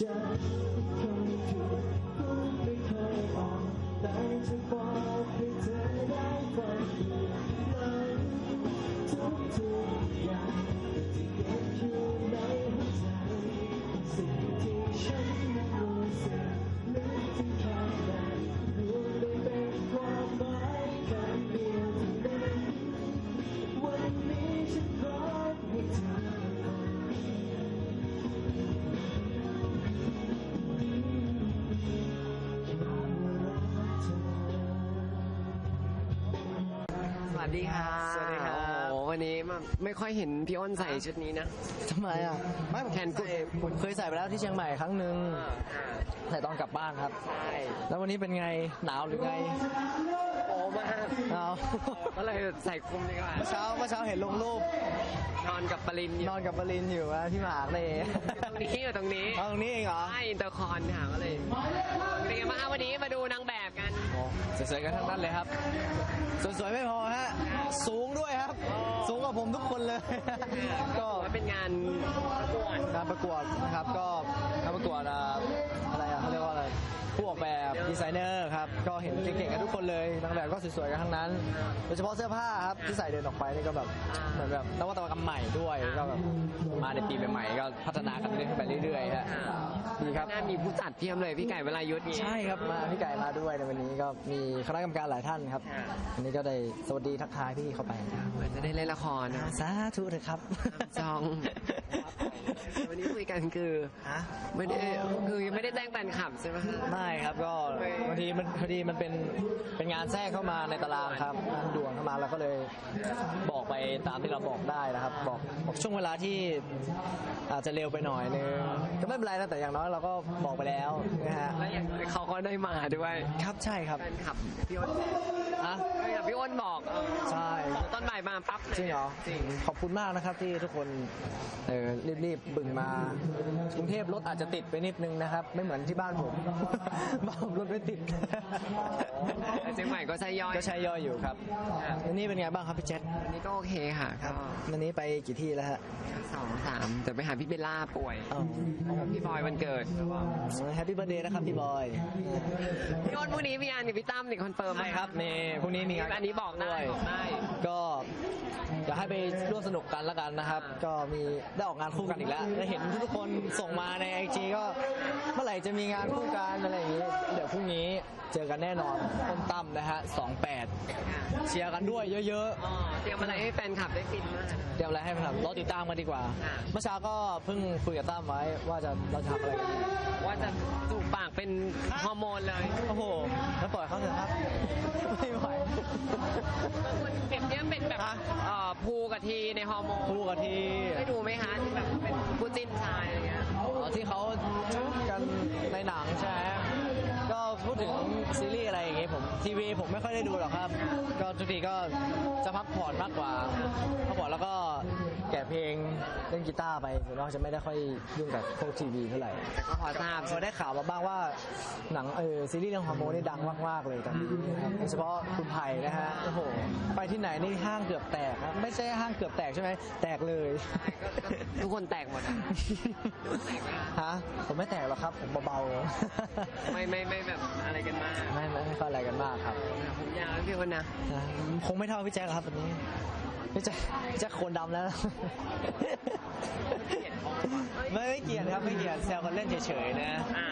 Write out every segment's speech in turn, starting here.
จจะเคยถูกพูดไม่เคยออกแต่จะบอกให้เธอได้ฟัง วัสดีค่ะสวัสดีครับโอ้โหวันนี้มาไม่ค่อยเห็นพี่อ้นใส่ชุดนี้นะทำไมอะไม่ผมแขนกุดใส่ผมเคยใส่ไปแล้วที่เชียงใหม่ครั้งหนึ่งอ่าค่ะใส่ตอนกลับบ้านครับใช่แล้ววันนี้เป็นไงหนาวหรือไงโอ้มากหนาวก็เลยใส่คลุมดีกว่าเมื่อเช้าเมื่อเช้าเห็นลงรูปนอนกับปรินอยู่นอนกับบรินอยู่นะที่มหาเลยตรงนี้อยู่ตรงนี้เอาตรงนี้เองเหรอใช่อินเตอร์คอนค่ะก็เลยเป็นไงบ้างคะวันนี้มา สวยๆกันทั้งนั้นเลยครับ สวยๆไม่พอฮะ สูงด้วยครับ สูงกว่าผมทุกคนเลย ก็ว่าเป็นงานประกวดงานประกวดนะครับ ก็งานประกวดอ่าอะไรอะเขาเรียกว่าอะไรผู้ออกแบบ ดีไซเนอร์ครับ ก็เห็นเก่งๆกันทุกคนเลยนางแบบก็สวยๆกันทั้งนั้น โดยเฉพาะเสื้อผ้าครับที่ใส่เดินออกไปนี่ก็แบบเหมือนแบบนวัตกรรมใหม่ด้วยก็แบบมาในปีใหม่ๆก็พัฒนากันเรื่อยๆขึ้นไปเรื่อยๆฮะดีครับ น่ามีผู้จัดเพียมเลยพี่ไก่เวลายุทธนี้ใช่ครับมาพี่ไก่มาด้วยในวันนี้ก็มีคณะกรรมการหลายท่านครับค่ะวันนี้ก็ได้สวัสดีทักทายพี่เข้าไปนะครับเหมือนจะได้เล่นละครนะสาธุเถอะครับจอง วันนี้คุยกันคือฮะ ไม่ได้คือยังไม่ได้แจ้งแฟนคลับใช่ไหมคะ ไม่ครับก็ไม่บางทีมันพอดีมันเป็นเป็นงานแทรกเข้ามาในตารางครับงานด่วนเข้ามาเราก็เลยบอกไปตามที่เราบอกได้นะครับ บอกบอกช่วงเวลาที่อาจจะเร็วไปหน่อยนึงก็ไม่เป็นไรนะแต่อย่างน้อยเราก็บอกไปแล้วนะฮะแล้วอย่างเขาก็ได้มาด้วยครับใช่ครับแฟนคลับพี่อ้นอะแฟนคลับพี่อ้นบอกเออใช่บอกตอนบ่ายมาปั๊บลยจริงเหรอจริง ขอบคุณมากนะครับที่ทุกคนเออรีบๆบึงมากรุงเทพรถอาจจะติดไปนิดนึงนะครับ ไม่เหมือนที่บ้านผม บ้านผมรถไม่ติดแต่เชียงใหม่ก็ใช้ย่อยก็ใช้ย่อยอยู่ครับวันนี้เป็นไงบ้างครับพี่แจ๊คอันนี้ก็โอเคค่ะก็วันนี้ไปกี่ที่แล้วฮะสองสาม แต่ไปหาพี่เบลล่าป่วยอ๋อ พี่บอยวันเกิดแฮปปี้เบ t ร์ a เดย์นะครับพี่บอย พี่อ้นพรุ่งนี้พี่อันกับพี่ตั้มนี่คอนเฟิร์มไหมใช่ครับนี่พรุ่งนี้มีงานอันนี้บอกได้บอกได้ ก็อยากให้ไปร่วมสนุกกันแล้วกันนะครับ ก็มีได้ออกงานคู่กันอีกแล้วได้เห็นทุกคนส่งมาในไอจีก็ เมื่อไหร่จะมีงานคู่กันอะไรอย่างนี้ เดี๋ยวพรุ่งนี้ เจอกันแน่นอนต้นตั้มนะฮะ28เชียร์กันด้วยเยอะอ๋อเตรียมอะไรให้แฟนคลับได้ฟินมาก ๆเตรียมอะไรให้มันครับรอติดตามกันดีกว่า ค่ะ เมื่อเช้าก็เพิ่งคุยกับตั้มไว้ว่าจะเราจะทำอะไรกันว่าจะจูบปากเป็นฮอร์โมนเลยโอ้โหแล้วปล่อยเขาเถอะครับ ไม่ไหว คุณเปรียบเทียบเป็นแบบฮะ เอ่อภูกับทีในฮอร์โมนคู่กับที่ได้ดูไหมคะที่แบบเป็นคู่จิ้นชายอะไรเงี้ย อ๋อที่เขาจุ๊บกันในหนังใช่ไหมก็พูด ถึงซีรีส์อะไรอย่างงี้ผมทีวีผมไม่ค่อยได้ดูหรอกครับ ก็ทุกทีก็จะพักผ่อนมากกว่าพักผ่อนแล้วก็ แกะเพลงเล่นกีตาร์ไปส่วนมากจะไม่ได้ค่อยยุ่งกับพวกทีวีเท่าไหร่แต่ก็พอทราบเราได้ข่าวมาบ้างว่าหนังเออซีรีส์เรื่องฮอร์โมนนี่ดังมากๆเลยตอนนี้นะครับโดยเฉพาะคุณไผ่นะฮะโอ้โหไปที่ไหนนี่ห้างเกือบแตกนะไม่ใช่ห้างเกือบแตกใช่ไหมแตกเลย ทุกคนแตกหมดอะแตกไหมคะฮะผมไม่แตกหรอกครับ ผมเบาๆไม่ไม่ไม่แบบอะไรกันมากไม่ไม่ไม่ค่อยอะไรกันมากครับผมยาวแล้วพี่คนนะนะ คงไม่เท่าพี่แจ๊คหรอกครับวันนี้พี่แจ็คพี่แจ็คโคนดำแล้วนะไม่ไม่เกลียดครับไม่เกลียดแซวกันเล่นเฉยๆนะ อ่า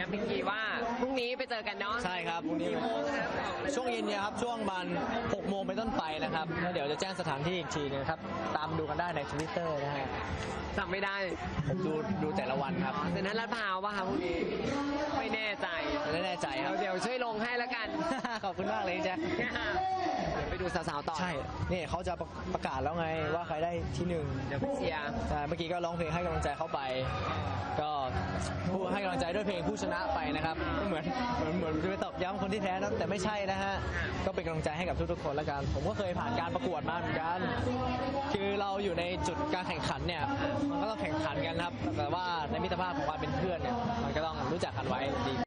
ย้ำอีกทีว่าพรุ่งนี้ไปเจอกันเนาะ ใช่ครับพรุ่งนี้กี่โมงครับช่วงเย็นเนี่ยครับช่วงประมัน6โมงเป็นต้นไปนะครับแล้วเดี๋ยวจะแจ้งสถานที่อีกทีนึงครับ ตามดูกันได้ในทวิตเตอร์นะฮะจำไม่ได้ผมดูดูแต่ละวันครับเซ็นทรัลลาดพร้าวป่ะคะพรุ่งนี้ไม่แน่ใจไม่แน่ใจครับเดี๋ยวช่วยลงให้แล้วกัน ขอบคุณมากเลยแจ็คเดี๋ยวไปดูสาวๆต่อ ใช่นี่เขาจะประกาศแล้วไงว่าใครได้ที่หนึ่งเดี๋ยวไปเชียร์ ใช่เมื่อกี้ก็ร้องเพลงให้กำลังใจเข้าไป ก็ผู้ให้กำลังใจด้วยเพลงผู้ชนะไปนะครับก็เหมือนเหมือนเหมือนจะไปตอกย้ำคนที่แพ้นะแต่ไม่ใช่นะฮะก็เป็นกำลังใจให้กับทุกๆคนแล้วกัน ผมก็เคยผ่านการประกวดมาเหมือนกัน คือเราอยู่ในจุดการแข่งขันเนี่ยมันก็ต้องแข่งขันกันครับแต่ว่าในมิตรภาพของความเป็นเพื่อนเนี่ยมันก็ต้องรู้จักกันไว้ดี